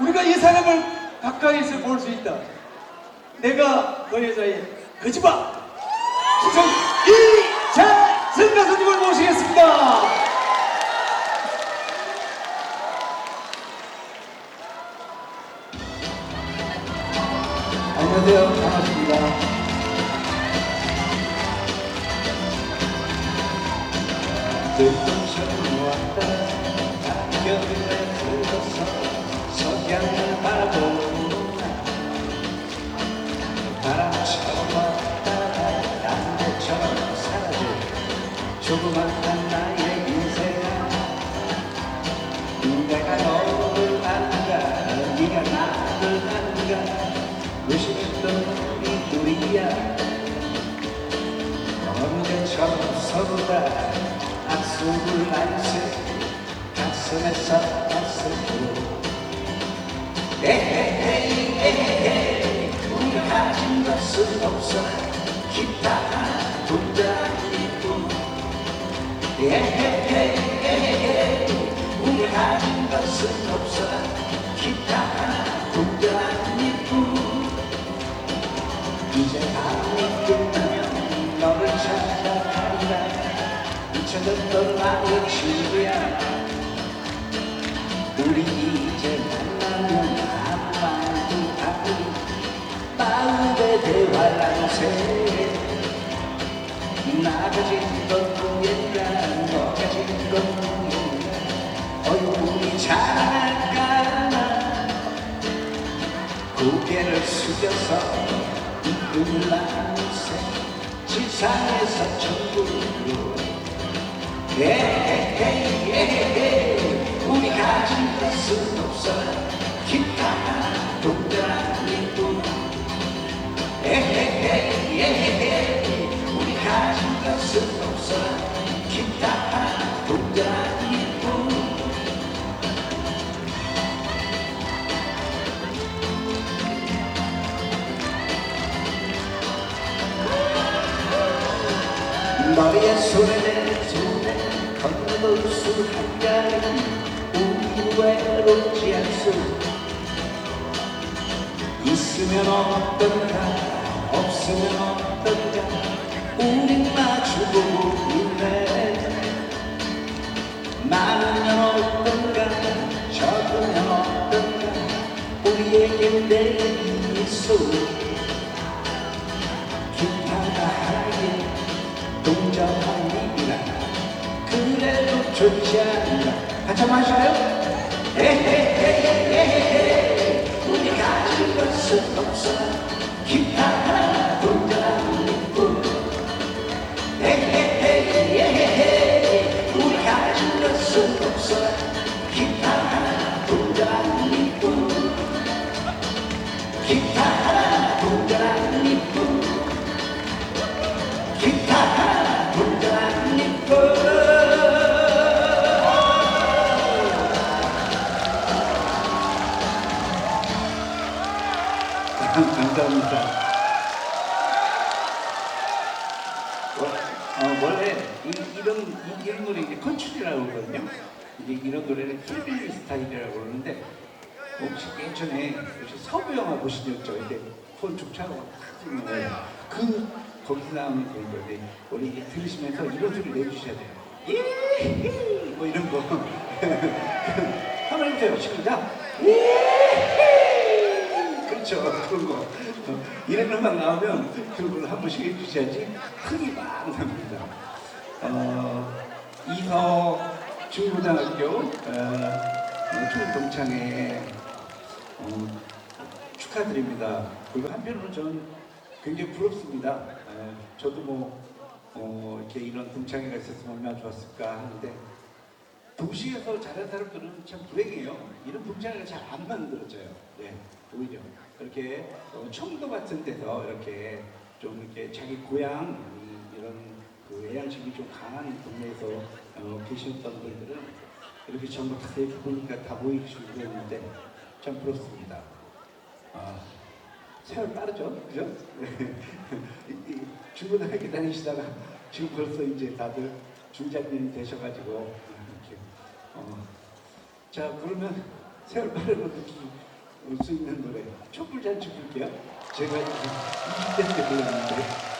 우리가 이 사람을 가까이서 볼 수 있다. 내가 그 여자의 거지마 수정 이재승 가수님을 모시겠습니다. 날세 가슴에서 에헤헤이 에헤헤이 우리가 가진 것은 없어 기타 하나 동작이뿐 에헤헤이 에헤헤이 우리가 가진 것은 없어 잊혀졌던 나의 친구야 우리 이제 만나면 말도 아닌 마음의 대화랑 새 나 가진 건 꿈인가 너 가진 건 꿈인가 얼굴이 잘할까나 고개를 숙여서 이끌 나누세 지상에서 천국으로 에헤헤이 우리 가진 것은 없어. 기타 하나 동그라미뿐 에헤헤이 좋지 않나 같이 한번 하실래요? 에헤헤헤헤헤 우리 가진 것은 없어 감사합니다. 어, 어, 원래 이, 이런 이, 이런 노래 이제 컨츄리라고 그러거든요. 이제 이런 노래는 힐빌리 스타일이라고 그러는데 혹시 예전에 혹시 서부 영화 있죠? 이제 탁 뜨는 그 거기서 나오는 그런 건데 우리 이게 들으시면서 이런 소리 내주셔야 돼요. 예! 뭐 이런 거. 한번 해보세요. 시작. 예! 거. 어, 이런 음악 나오면 그걸 한 번씩 해주셔야지 흥이 막 납니다. 어, 이서 중고등학교 어, 초동창회 어, 축하드립니다. 그리고 한편으로는 저는 굉장히 부럽습니다. 에, 저도 뭐 어, 이렇게 이런 동창회가 있었으면 얼마나 좋았을까 하는데 도시에서 자란 사람들은 참 불행해요. 이런 동창회가 잘 안 만들어져요. 네, 오히려 그렇게 청도 같은 데서 이렇게 좀 이렇게 자기 고향 이런 그 애양심이 좀 강한 동네에서 어, 계셨던 분들은 이렇게 전부 다 이렇게 보니까 다 모이시고 그랬는데 참 부럽습니다. 아, 세월 빠르죠? 그죠? 중고등학교 다니시다가 지금 벌써 이제 다들 중장님이 되셔가지고 이렇게 어, 자 그러면 세월 빠른 것도 올 수 있는 노래. 촛불 잘 지킬게요. 제가 이때 때 불렀는데.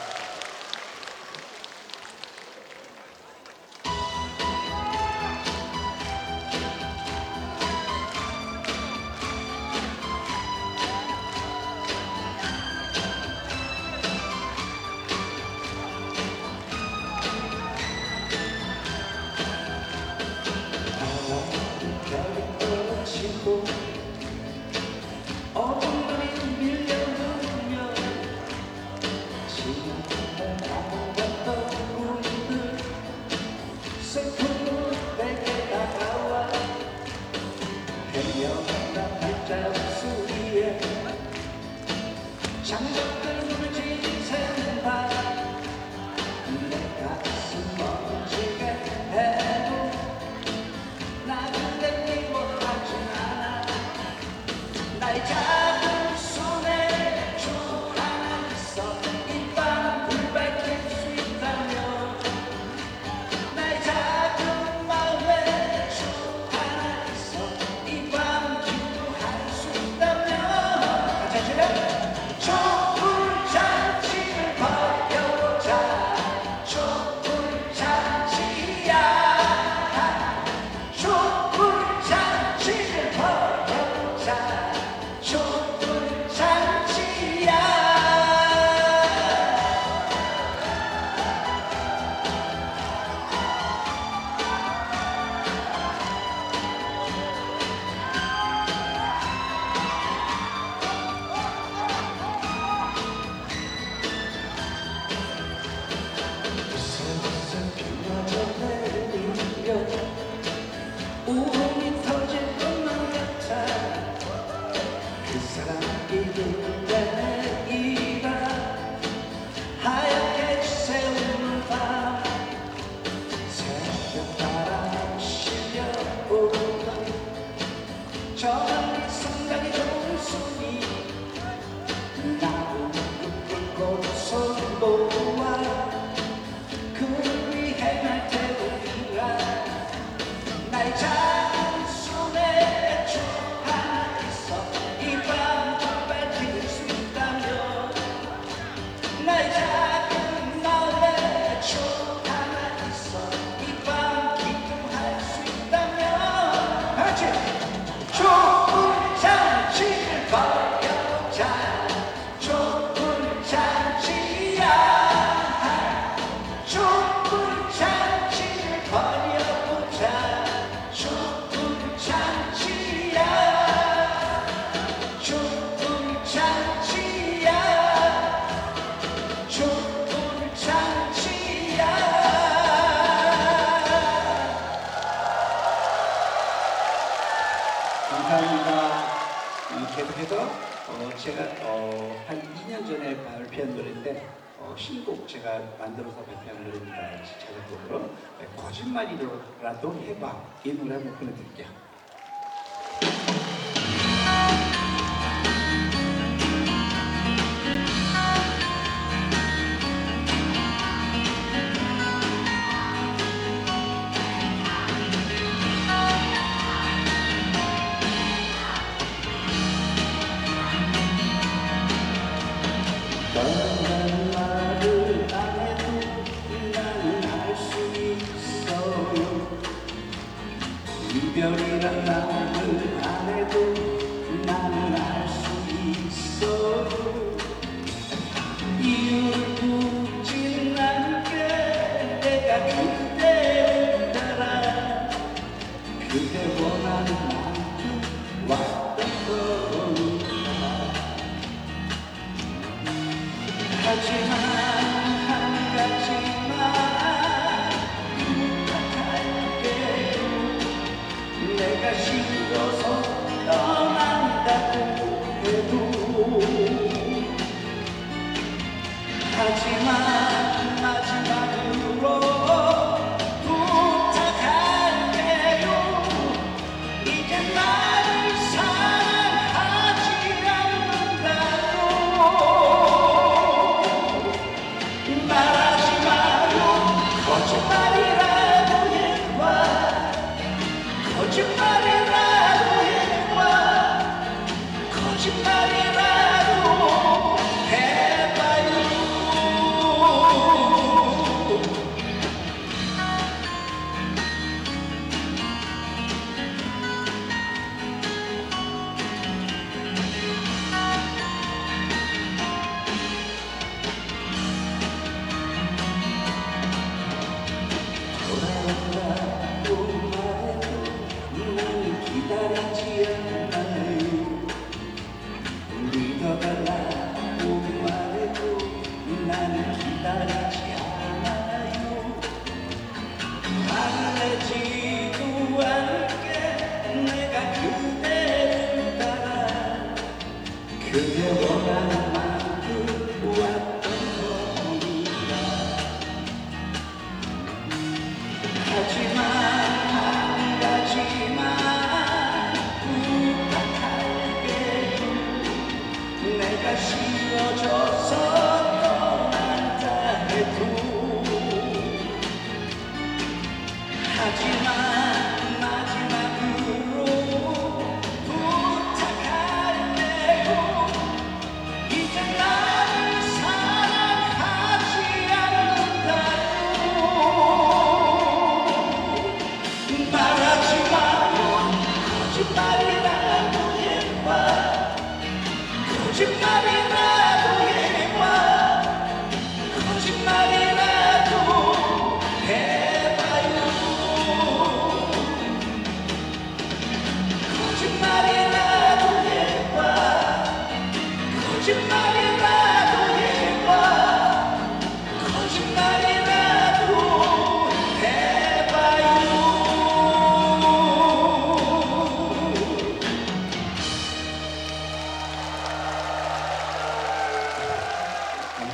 C곡 제가 만들어서 발표한 노래입니다. 제작곡으로 거짓말이라도 해봐 이 노래 한번 보내드릴게요.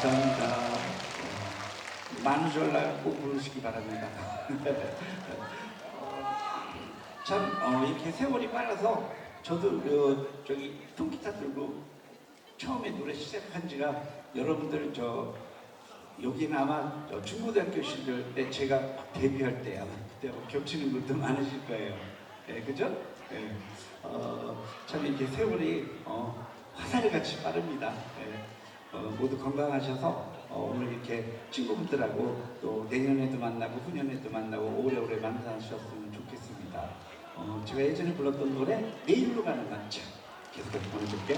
감사합니다. 전날 꼭 부르시기 바랍니다. 참 어, 이렇게 세월이 빨라서 저도 그, 저기 통기타 들고 처음에 노래 시작한 지가 여러분들 저 여기는 아마 저 중고등학교 시절 때 제가 데뷔할 때 아마 그때 겹치는 것도 많으실 거예요. 예, 그죠? 예. 어, 참 이렇게 세월이 어, 화살 같이 빠릅니다. 예. 어, 모두 건강하셔서 어, 오늘 이렇게 친구분들하고 또 내년에도 만나고 후년에도 만나고 오래오래 만나셨으면 좋겠습니다. 어, 제가 예전에 불렀던 노래 내일로 가는 만차 계속해서 보내줄게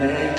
Amen.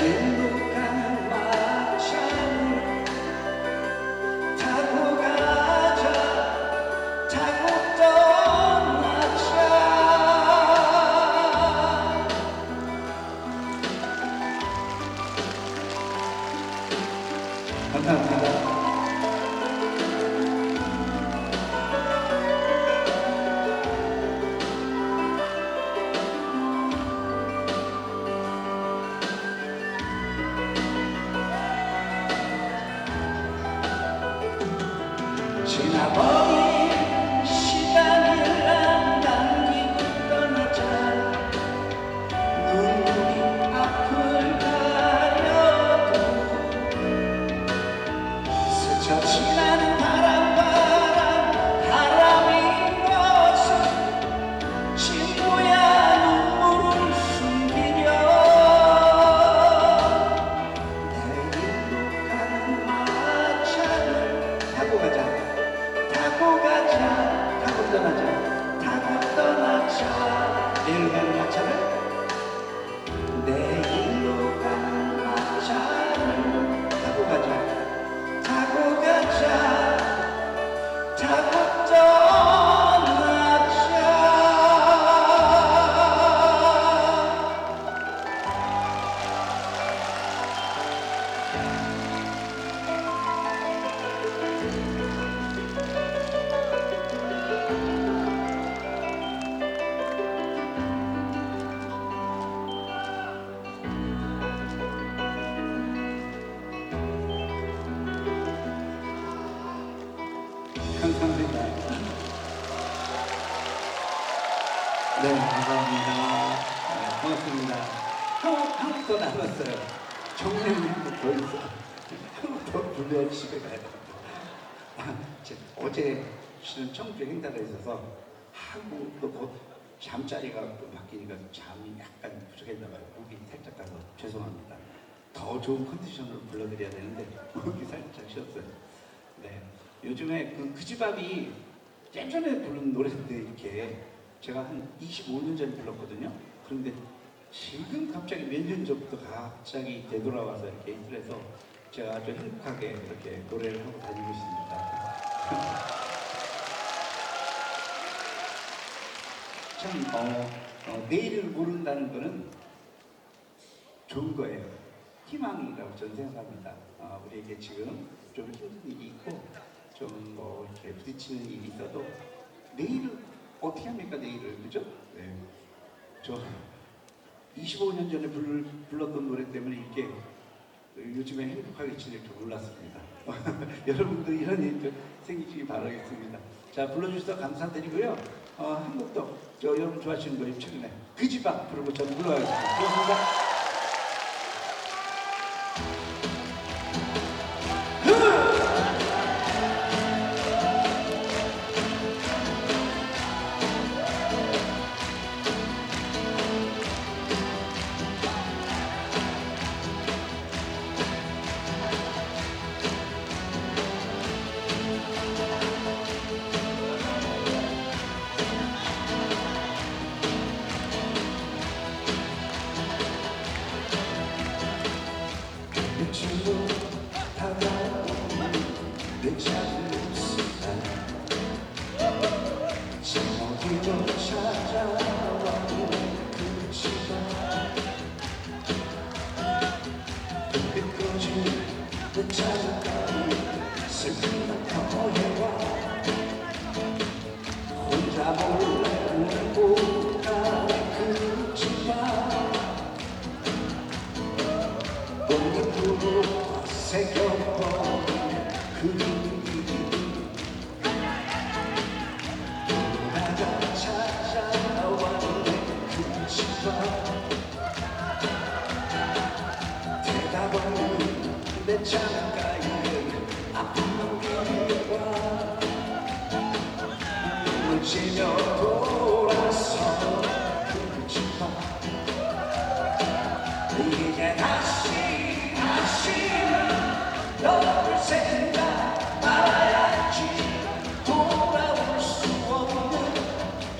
어제 실은 청주 행사가 있어서 한국도 곧 잠자리가 또 바뀌니까 잠이 약간 부족했나 봐요. 목이 살짝 가서 죄송합니다. 더 좋은 컨디션으로 불러드려야 되는데 목이 살짝 쉬었어요. 네, 요즘에 그 그지밥이 예전에 부른 노래인데 이렇게 제가 한 25년 전에 불렀거든요. 그런데 지금 갑자기 몇 년 전부터 갑자기 되돌아와서 이렇게 인터넷에서 제가 아주 행복하게 이렇게 노래를 하고 다니고 있습니다. 참, 어, 어, 내일을 모른다는 거는 좋은 거예요. 희망이라고 저는 생각합니다. 어, 우리에게 지금 좀 힘든 일이 있고 좀 뭐 이렇게 부딪히는 일이 있어도 내일을 어떻게 합니까 내일을 그죠? 네. 저 25년 전에 불, 불렀던 노래 때문에 이렇게 요즘에 행복하게 지낼 줄 몰랐습니다. 여러분도 이런 일좀 생기시기 바라겠습니다. 자 불러주셔서 감사드리고요. 어, 한 곡도 저 여러분 좋아하시는 노래 최근에 그지밥 부르고 저는 불러야겠습니다. 고맙습니다.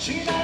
지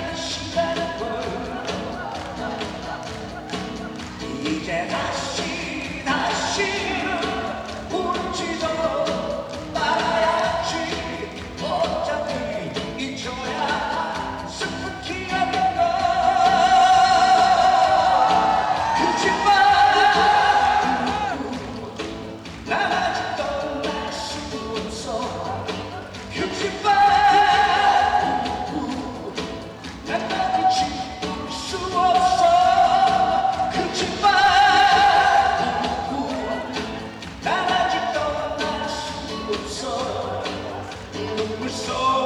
So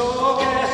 Okay.